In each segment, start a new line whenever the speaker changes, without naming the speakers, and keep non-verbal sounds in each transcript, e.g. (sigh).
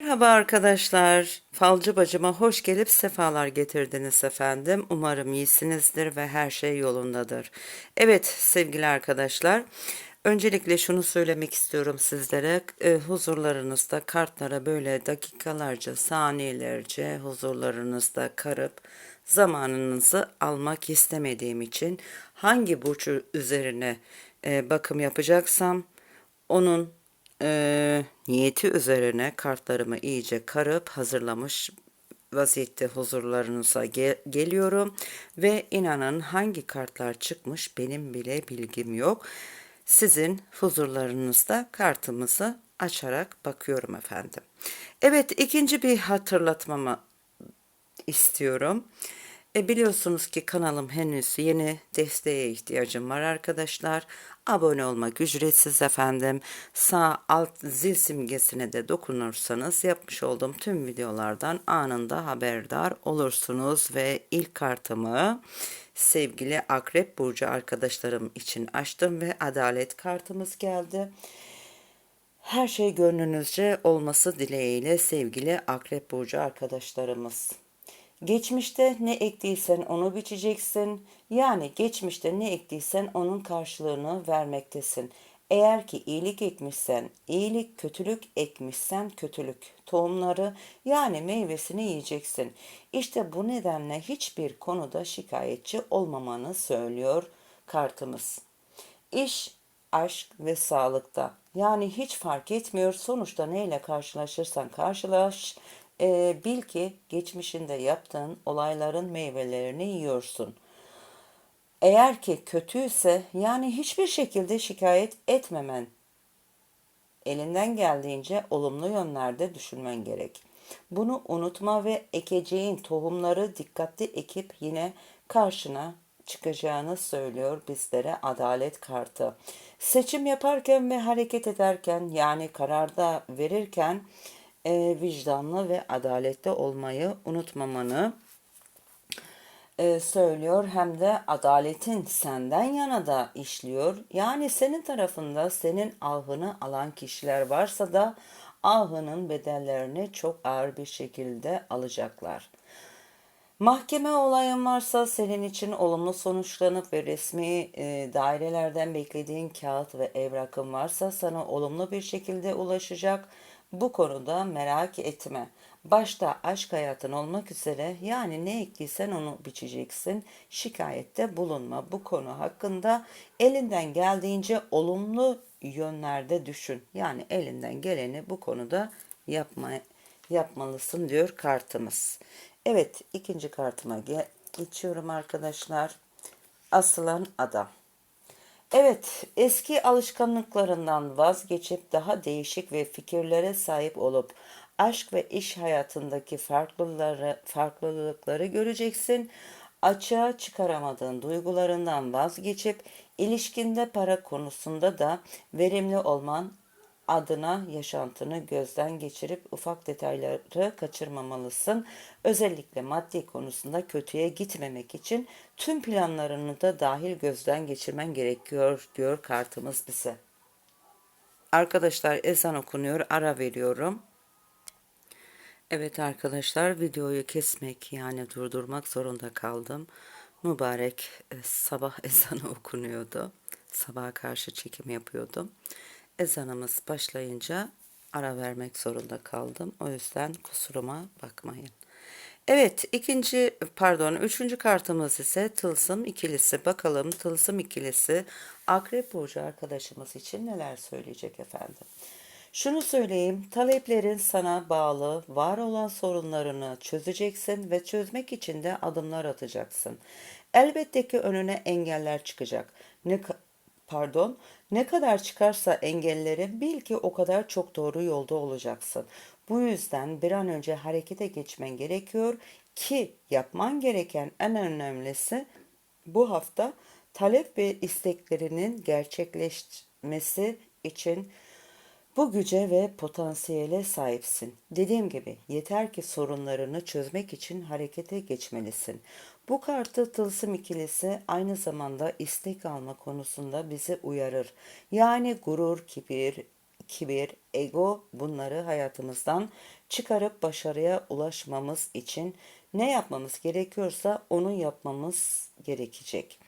Merhaba arkadaşlar. Falcı bacıma hoş gelip sefalar getirdiniz efendim. Umarım iyisinizdir ve her şey yolundadır. Evet sevgili arkadaşlar. Öncelikle şunu söylemek istiyorum sizlere. E, huzurlarınızda kartlara böyle dakikalarca, saniyelerce huzurlarınızda karıp zamanınızı almak istemediğim için hangi burç üzerine e, bakım yapacaksam onun e, niyeti üzerine kartlarımı iyice karıp hazırlamış vaziyette huzurlarınıza ge- geliyorum ve inanın hangi kartlar çıkmış benim bile bilgim yok. Sizin huzurlarınızda kartımızı açarak bakıyorum efendim. Evet ikinci bir hatırlatmamı istiyorum. E biliyorsunuz ki kanalım henüz yeni desteğe ihtiyacım var arkadaşlar. Abone olmak ücretsiz efendim. Sağ alt zil simgesine de dokunursanız yapmış olduğum tüm videolardan anında haberdar olursunuz ve ilk kartımı sevgili Akrep Burcu arkadaşlarım için açtım ve adalet kartımız geldi. Her şey gönlünüzce olması dileğiyle sevgili Akrep Burcu arkadaşlarımız. Geçmişte ne ektiysen onu biçeceksin. Yani geçmişte ne ektiysen onun karşılığını vermektesin. Eğer ki iyilik ekmişsen, iyilik, kötülük ekmişsen kötülük. Tohumları yani meyvesini yiyeceksin. İşte bu nedenle hiçbir konuda şikayetçi olmamanı söylüyor kartımız. İş, aşk ve sağlıkta. Yani hiç fark etmiyor sonuçta neyle karşılaşırsan karşılaş e, bil ki geçmişinde yaptığın olayların meyvelerini yiyorsun. Eğer ki kötüyse yani hiçbir şekilde şikayet etmemen. Elinden geldiğince olumlu yönlerde düşünmen gerek. Bunu unutma ve ekeceğin tohumları dikkatli ekip yine karşına çıkacağını söylüyor bizlere adalet kartı. Seçim yaparken ve hareket ederken yani kararda verirken e, vicdanlı ve adaletli olmayı unutmamanı e, söylüyor hem de adaletin senden yana da işliyor. Yani senin tarafında senin ahını alan kişiler varsa da ahının bedellerini çok ağır bir şekilde alacaklar. Mahkeme olayın varsa senin için olumlu sonuçlanıp ve resmi e, dairelerden beklediğin kağıt ve evrakın varsa sana olumlu bir şekilde ulaşacak bu konuda merak etme. Başta aşk hayatın olmak üzere yani ne ektiysen onu biçeceksin. Şikayette bulunma. Bu konu hakkında elinden geldiğince olumlu yönlerde düşün. Yani elinden geleni bu konuda yapma, yapmalısın diyor kartımız. Evet ikinci kartıma geçiyorum arkadaşlar. Asılan adam. Evet, eski alışkanlıklarından vazgeçip daha değişik ve fikirlere sahip olup aşk ve iş hayatındaki farklılıkları, farklılıkları göreceksin. Açığa çıkaramadığın duygularından vazgeçip ilişkinde para konusunda da verimli olman adına yaşantını gözden geçirip ufak detayları kaçırmamalısın. Özellikle maddi konusunda kötüye gitmemek için tüm planlarını da dahil gözden geçirmen gerekiyor diyor kartımız bize. Arkadaşlar ezan okunuyor ara veriyorum. Evet arkadaşlar videoyu kesmek yani durdurmak zorunda kaldım. Mübarek e, sabah (laughs) ezanı okunuyordu. Sabaha karşı çekim yapıyordum ezanımız başlayınca ara vermek zorunda kaldım. O yüzden kusuruma bakmayın. Evet ikinci pardon üçüncü kartımız ise tılsım ikilisi. Bakalım tılsım ikilisi akrep burcu arkadaşımız için neler söyleyecek efendim. Şunu söyleyeyim, taleplerin sana bağlı, var olan sorunlarını çözeceksin ve çözmek için de adımlar atacaksın. Elbette ki önüne engeller çıkacak. Ne pardon, ne kadar çıkarsa engelleri bil ki o kadar çok doğru yolda olacaksın. Bu yüzden bir an önce harekete geçmen gerekiyor ki yapman gereken en önemlisi bu hafta talep ve isteklerinin gerçekleşmesi için bu güce ve potansiyele sahipsin. Dediğim gibi yeter ki sorunlarını çözmek için harekete geçmelisin. Bu kartı tılsım ikilisi aynı zamanda istek alma konusunda bizi uyarır. Yani gurur, kibir, kibir, ego bunları hayatımızdan çıkarıp başarıya ulaşmamız için ne yapmamız gerekiyorsa onu yapmamız gerekecek.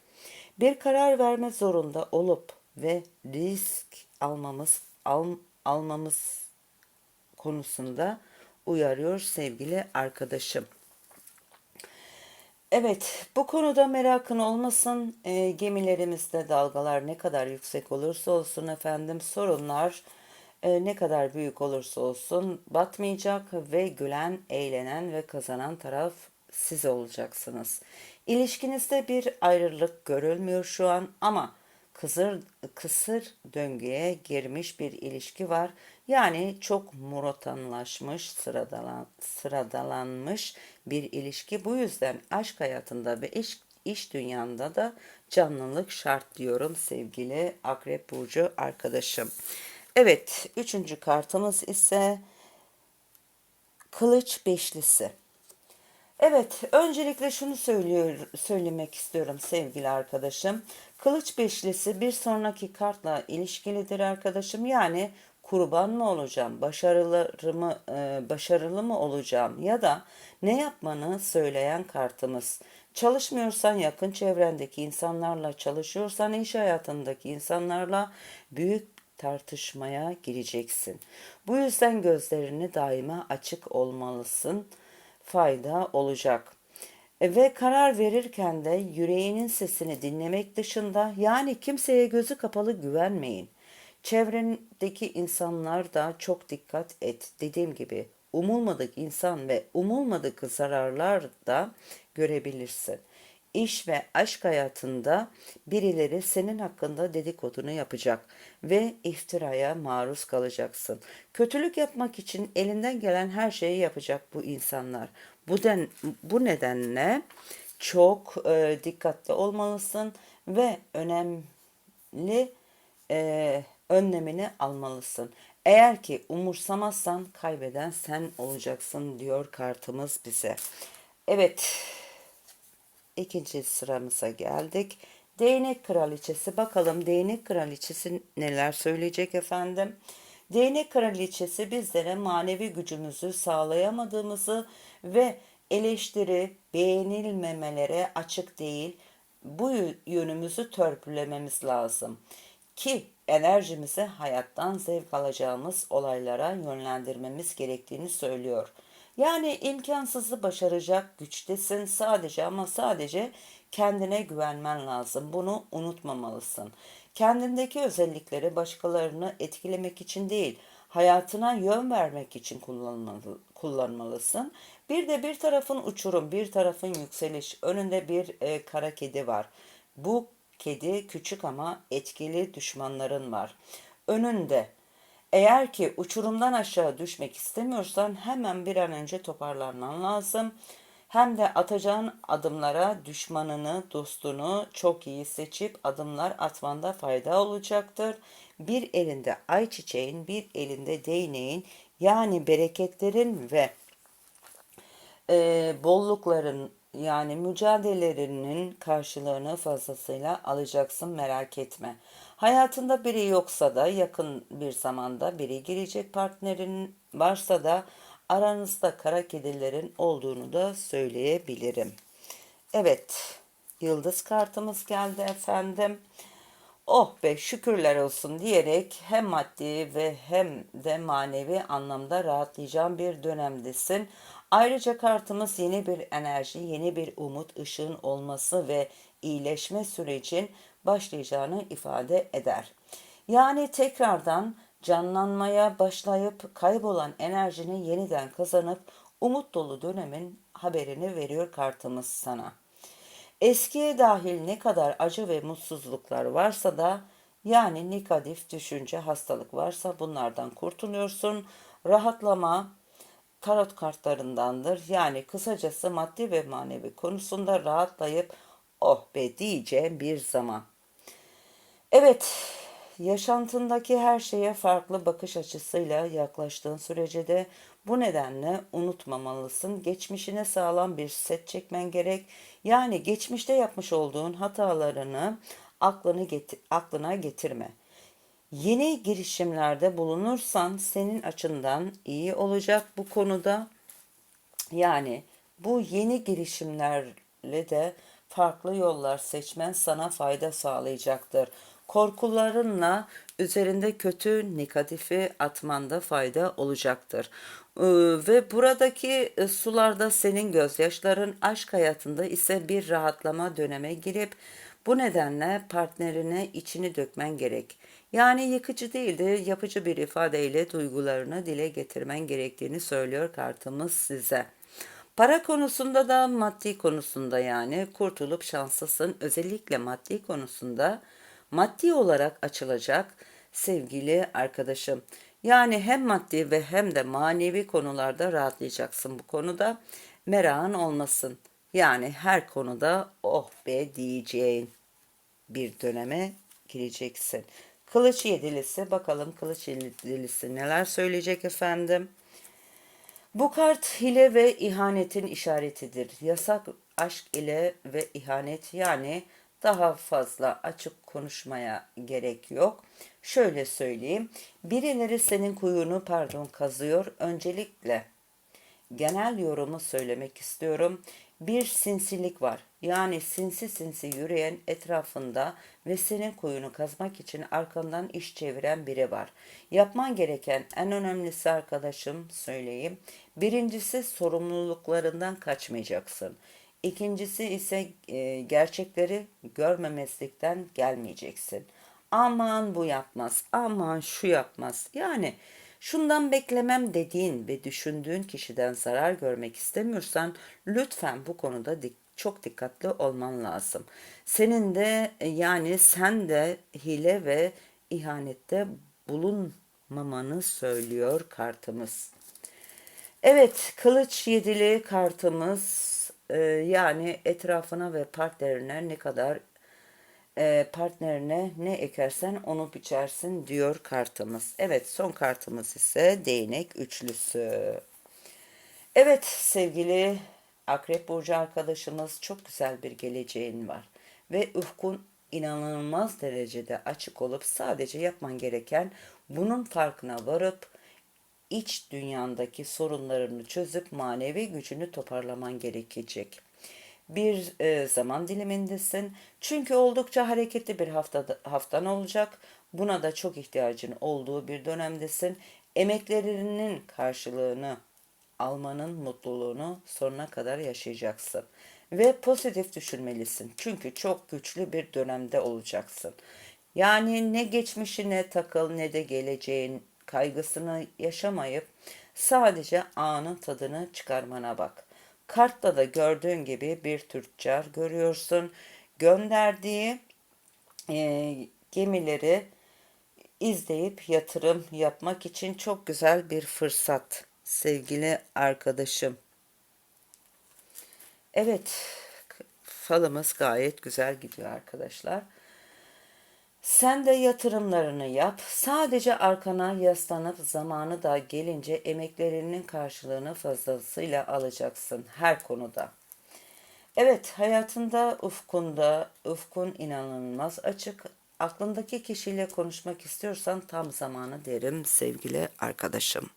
Bir karar verme zorunda olup ve risk almamız al, almamız konusunda uyarıyor sevgili arkadaşım. Evet, bu konuda merakın olmasın. E, gemilerimizde dalgalar ne kadar yüksek olursa olsun efendim sorunlar e, ne kadar büyük olursa olsun batmayacak ve gülen, eğlenen ve kazanan taraf siz olacaksınız. İlişkinizde bir ayrılık görülmüyor şu an ama kısır, kısır döngüye girmiş bir ilişki var. Yani çok monotonlaşmış, sıradalan, sıradalanmış bir ilişki. Bu yüzden aşk hayatında ve iş, iş dünyanda da canlılık şart diyorum sevgili Akrep Burcu arkadaşım. Evet, üçüncü kartımız ise Kılıç Beşlisi. Evet, öncelikle şunu söylüyor, söylemek istiyorum sevgili arkadaşım. Kılıç beşlisi bir sonraki kartla ilişkilidir arkadaşım. Yani kurban mı olacağım, başarılı mı, e, başarılı mı olacağım ya da ne yapmanı söyleyen kartımız. Çalışmıyorsan yakın çevrendeki insanlarla, çalışıyorsan iş hayatındaki insanlarla büyük tartışmaya gireceksin. Bu yüzden gözlerini daima açık olmalısın. Fayda olacak. E, ve karar verirken de yüreğinin sesini dinlemek dışında yani kimseye gözü kapalı güvenmeyin. Çevrendeki insanlar da çok dikkat et. Dediğim gibi umulmadık insan ve umulmadık zararlar da görebilirsin. İş ve aşk hayatında birileri senin hakkında dedikodunu yapacak ve iftiraya maruz kalacaksın. Kötülük yapmak için elinden gelen her şeyi yapacak bu insanlar. Bu, den, bu nedenle çok e, dikkatli olmalısın ve önemli e, önlemini almalısın. Eğer ki umursamazsan kaybeden sen olacaksın diyor kartımız bize. Evet ikinci sıramıza geldik. Değnek kraliçesi bakalım değnek kraliçesi neler söyleyecek efendim. Değnek kraliçesi bizlere manevi gücümüzü sağlayamadığımızı ve eleştiri, beğenilmemelere açık değil, bu yönümüzü törpülememiz lazım ki enerjimizi hayattan zevk alacağımız olaylara yönlendirmemiz gerektiğini söylüyor. Yani imkansızı başaracak güçtesin sadece ama sadece kendine güvenmen lazım. Bunu unutmamalısın. Kendindeki özellikleri başkalarını etkilemek için değil, hayatına yön vermek için kullanmalı, kullanmalısın. Bir de bir tarafın uçurum, bir tarafın yükseliş. Önünde bir e, kara kedi var. Bu kedi küçük ama etkili düşmanların var. Önünde eğer ki uçurumdan aşağı düşmek istemiyorsan hemen bir an önce toparlanman lazım. Hem de atacağın adımlara düşmanını, dostunu çok iyi seçip adımlar atmanda fayda olacaktır. Bir elinde ayçiçeğin, bir elinde değneğin yani bereketlerin ve e, bollukların yani mücadelelerinin karşılığını fazlasıyla alacaksın merak etme. Hayatında biri yoksa da yakın bir zamanda biri girecek partnerin varsa da aranızda kara kedilerin olduğunu da söyleyebilirim. Evet, yıldız kartımız geldi efendim. Oh be şükürler olsun diyerek hem maddi ve hem de manevi anlamda rahatlayacağın bir dönemdesin. Ayrıca kartımız yeni bir enerji, yeni bir umut ışığın olması ve iyileşme sürecin başlayacağını ifade eder. Yani tekrardan canlanmaya başlayıp kaybolan enerjini yeniden kazanıp umut dolu dönemin haberini veriyor kartımız sana. Eskiye dahil ne kadar acı ve mutsuzluklar varsa da yani negatif düşünce, hastalık varsa bunlardan kurtuluyorsun. Rahatlama tarot kartlarındandır. Yani kısacası maddi ve manevi konusunda rahatlayıp oh be diyeceğim bir zaman. Evet, yaşantındaki her şeye farklı bakış açısıyla yaklaştığın sürece de bu nedenle unutmamalısın. Geçmişine sağlam bir set çekmen gerek. Yani geçmişte yapmış olduğun hatalarını aklını getir, aklına getirme. Yeni girişimlerde bulunursan senin açından iyi olacak bu konuda. Yani bu yeni girişimlerle de farklı yollar seçmen sana fayda sağlayacaktır. Korkularınla üzerinde kötü negatifi atmanda fayda olacaktır. Ee, Ve buradaki e, sularda senin gözyaşların aşk hayatında ise bir rahatlama döneme girip bu nedenle partnerine içini dökmen gerek. Yani yıkıcı değil de yapıcı bir ifadeyle duygularını dile getirmen gerektiğini söylüyor kartımız size. Para konusunda da maddi konusunda yani kurtulup şanslısın. Özellikle maddi konusunda maddi olarak açılacak sevgili arkadaşım. Yani hem maddi ve hem de manevi konularda rahatlayacaksın bu konuda. Merakın olmasın. Yani her konuda oh be diyeceğin bir döneme gireceksin. Kılıç yedilisi bakalım kılıç yedilisi neler söyleyecek efendim. Bu kart hile ve ihanetin işaretidir. Yasak aşk ile ve ihanet yani daha fazla açık konuşmaya gerek yok. Şöyle söyleyeyim. Birileri senin kuyunu pardon kazıyor. Öncelikle genel yorumu söylemek istiyorum. Bir sinsilik var. Yani sinsi sinsi yürüyen etrafında ve senin kuyunu kazmak için arkandan iş çeviren biri var. Yapman gereken en önemlisi arkadaşım söyleyeyim. Birincisi sorumluluklarından kaçmayacaksın. İkincisi ise e, gerçekleri görmemezlikten gelmeyeceksin. Aman bu yapmaz, aman şu yapmaz. Yani şundan beklemem dediğin ve düşündüğün kişiden zarar görmek istemiyorsan lütfen bu konuda dik çok dikkatli olman lazım. Senin de e, yani sen de hile ve ihanette bulunmamanı söylüyor kartımız. Evet, kılıç yedili kartımız e, yani etrafına ve partnerine ne kadar e, partnerine ne ekersen onu biçersin diyor kartımız. Evet, son kartımız ise değnek üçlüsü. Evet sevgili Akrep Burcu arkadaşımız çok güzel bir geleceğin var. Ve ufkun inanılmaz derecede açık olup sadece yapman gereken bunun farkına varıp iç dünyandaki sorunlarını çözüp manevi gücünü toparlaman gerekecek. Bir e, zaman dilimindesin. Çünkü oldukça hareketli bir hafta, haftan olacak. Buna da çok ihtiyacın olduğu bir dönemdesin. Emeklerinin karşılığını almanın mutluluğunu sonuna kadar yaşayacaksın. Ve pozitif düşünmelisin. Çünkü çok güçlü bir dönemde olacaksın. Yani ne geçmişine takıl ne de geleceğin kaygısını yaşamayıp sadece anın tadını çıkarmana bak. Kartta da gördüğün gibi bir tüccar görüyorsun. Gönderdiği e, gemileri izleyip yatırım yapmak için çok güzel bir fırsat sevgili arkadaşım. Evet, falımız gayet güzel gidiyor arkadaşlar. Sen de yatırımlarını yap. Sadece arkana yaslanıp zamanı da gelince emeklerinin karşılığını fazlasıyla alacaksın her konuda. Evet, hayatında ufkunda, ufkun inanılmaz açık. Aklındaki kişiyle konuşmak istiyorsan tam zamanı derim sevgili arkadaşım.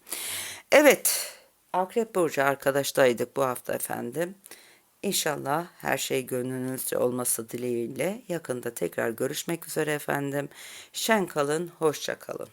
Evet, Akrep Burcu arkadaştaydık bu hafta efendim. İnşallah her şey gönlünüzce olması dileğiyle yakında tekrar görüşmek üzere efendim. Şen kalın, hoşça kalın.